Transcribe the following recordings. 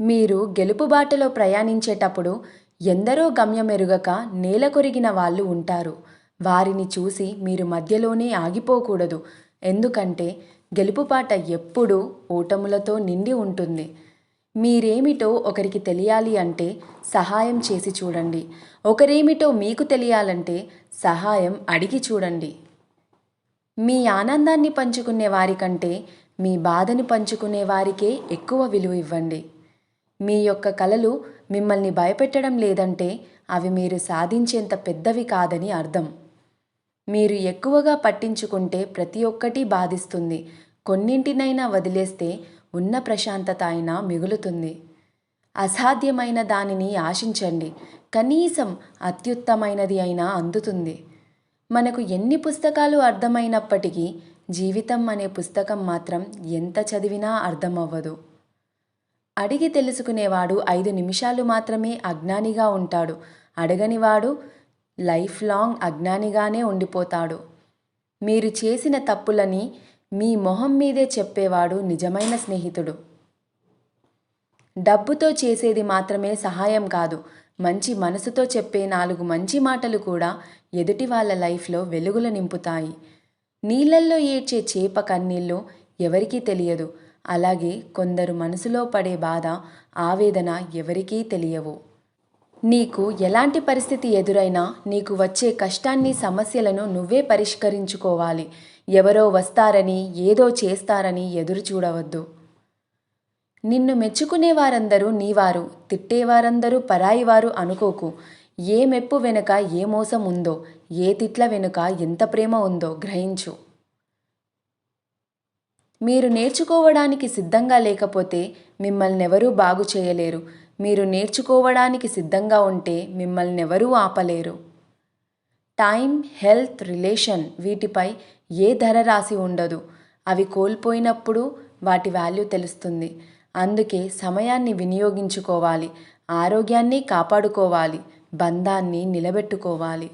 మీరు గెలుపు బాటలో ప్రయాణించేటప్పుడు ఎందరో గమ్యమెరుగక నేల కొరిగిన వాళ్ళు ఉంటారు. వారిని చూసి మీరు మధ్యలోనే ఆగిపోకూడదు. ఎందుకంటే గెలుపుబాట ఎప్పుడూ ఓటములతో నిండి ఉంటుంది. మీరేమిటో ఒకరికి తెలియాలి అంటే సహాయం చేసి చూడండి. ఒకరేమిటో మీకు తెలియాలంటే సహాయం అడిగి చూడండి. మీ ఆనందాన్ని పంచుకునే వారికంటే మీ బాధను పంచుకునే వారికే ఎక్కువ విలువ ఇవ్వండి. మీ యొక్క కలలు మిమ్మల్ని భయపెట్టడం లేదంటే అవి మీరు సాధించేంత పెద్దవి కాదని అర్థం. మీరు ఎక్కువగా పట్టించుకుంటే ప్రతి ఒక్కటి బాధిస్తుంది. కొన్నింటినైనా వదిలేస్తే ఉన్న ప్రశాంతత అయినా మిగులుతుంది. అసాధ్యమైన దానిని ఆశించండి. కనీసం అత్యుత్తమైనది అయినా అందుతుంది. మనకు ఎన్ని పుస్తకాలు అర్థమైనప్పటికీ జీవితం అనే పుస్తకం మాత్రం ఎంత చదివినా అర్థమవ్వదు. అడిగి తెలుసుకునేవాడు ఐదు నిమిషాలు మాత్రమే అజ్ఞానిగా ఉంటాడు. అడగనివాడు లైఫ్ లాంగ్ అజ్ఞానిగానే ఉండిపోతాడు. మీరు చేసిన తప్పులని మీ మొహం మీదే చెప్పేవాడు నిజమైన స్నేహితుడు. డబ్బుతో చేసేది మాత్రమే సహాయం కాదు. మంచి మనసుతో చెప్పే నాలుగు మంచి మాటలు కూడా ఎదుటి వాళ్ళ లైఫ్లో వెలుగులు నింపుతాయి. నీళ్ళల్లో ఏడ్చే చేప కన్నీళ్ళు ఎవరికీ తెలియదు. అలాగే కొందరు మనసులో పడే బాధ ఆవేదన ఎవరికీ తెలియవు. నీకు ఎలాంటి పరిస్థితి ఎదురైనా నీకు వచ్చే కష్టాన్ని సమస్యలను నువ్వే పరిష్కరించుకోవాలి. ఎవరో వస్తారని ఏదో చేస్తారని ఎదురు చూడవద్దు. నిన్ను మెచ్చుకునే వారందరూ నీవారు తిట్టేవారందరూ పరాయివారు అనుకోకు. ఏ మెప్పు వెనుక ఏ మోసం ఉందో ఏ తిట్ల వెనుక ఎంత ప్రేమ ఉందో గ్రహించు. మీరు నేర్చుకోవడానికి సిద్ధంగా లేకపోతే మిమ్మల్ని ఎవరూ బాగు చేయలేరు. మీరు నేర్చుకోవడానికి సిద్ధంగా ఉంటే మిమ్మల్ని ఎవరూ ఆపలేరు. టైం హెల్త్ రిలేషన్ వీటిపై ఏ ధర రాసి ఉండదు. అవి కోల్పోయినప్పుడు వాటి వాల్యూ తెలుస్తుంది. అందుకే సమయాన్ని వినియోగించుకోవాలి. ఆరోగ్యాన్ని కాపాడుకోవాలి. బంధాన్ని నిలబెట్టుకోవాలి.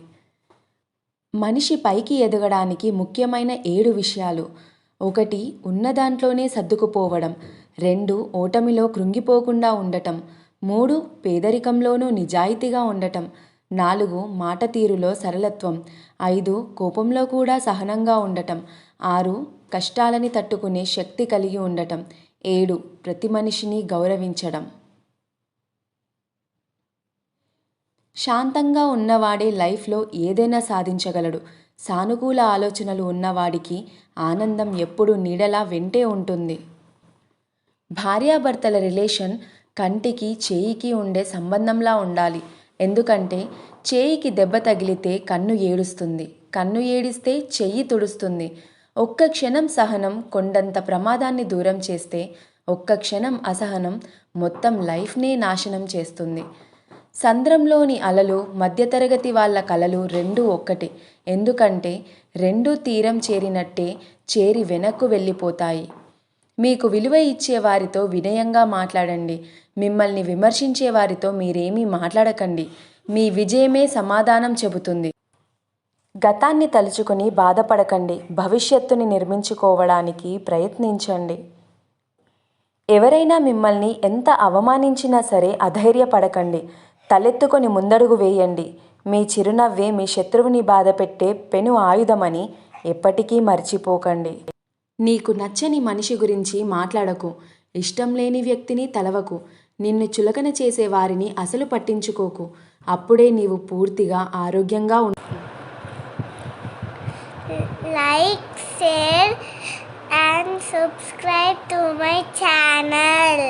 మనిషి పైకి ఎదగడానికి ముఖ్యమైన ఏడు విషయాలు. ఒకటి ఉన్న దాంట్లోనే సర్దుకుపోవడం రెండు ఓటమిలో కృంగిపోకుండా ఉండటం మూడు పేదరికంలోనూ నిజాయితీగా ఉండటం నాలుగు మాట తీరులో సరళత్వం ఐదు కోపంలో కూడా సహనంగా ఉండటం ఆరు కష్టాలని తట్టుకునే శక్తి కలిగి ఉండటం ఏడు ప్రతి మనిషిని గౌరవించడం. శాంతంగా ఉన్నవాడే లైఫ్లో ఏదైనా సాధించగలడు. సానుకూల ఆలోచనలు ఉన్నవాడికి ఆనందం ఎప్పుడు నీడలా వెంటే ఉంటుంది. భార్యాభర్తల రిలేషన్ కంటికి చేయికి ఉండే సంబంధంలా ఉండాలి. ఎందుకంటే చేయికి దెబ్బ తగిలితే కన్ను ఏడుస్తుంది. కన్ను ఏడిస్తే చెయ్యి తుడుస్తుంది. ఒక్క క్షణం సహనం కొండంత ప్రమాదాన్ని దూరం చేస్తే ఒక్క క్షణం అసహనం మొత్తం లైఫ్నే నాశనం చేస్తుంది. సంద్రంలోని అలలు మధ్యతరగతి వాళ్ళ కలలు రెండు ఒక్కటే. ఎందుకంటే రెండు తీరం చేరినట్టే చేరి వెనక్కు వెళ్ళిపోతాయి. మీకు విలువ ఇచ్చే వారితో వినయంగా మాట్లాడండి. మిమ్మల్ని విమర్శించే వారితో మీరేమీ మాట్లాడకండి. మీ విజయమే సమాధానం చెబుతుంది. గతాన్ని తలుచుకొని బాధపడకండి. భవిష్యత్తుని నిర్మించుకోవడానికి ప్రయత్నించండి. ఎవరైనా మిమ్మల్ని ఎంత అవమానించినా సరే అధైర్యపడకండి. తలెత్తుకొని ముందడుగు వేయండి. మీ చిరునవ్వే మీ శత్రువుని బాధపెట్టే పెను ఆయుధమని ఎప్పటికీ మర్చిపోకండి. నీకు నచ్చని మనిషి గురించి మాట్లాడకు. ఇష్టం లేని వ్యక్తిని తలవకు. నిన్ను చులకన చేసే వారిని అసలు పట్టించుకోకు. అప్పుడే నీవు పూర్తిగా ఆరోగ్యంగా ఉంటావు like, share, and subscribe to my channel.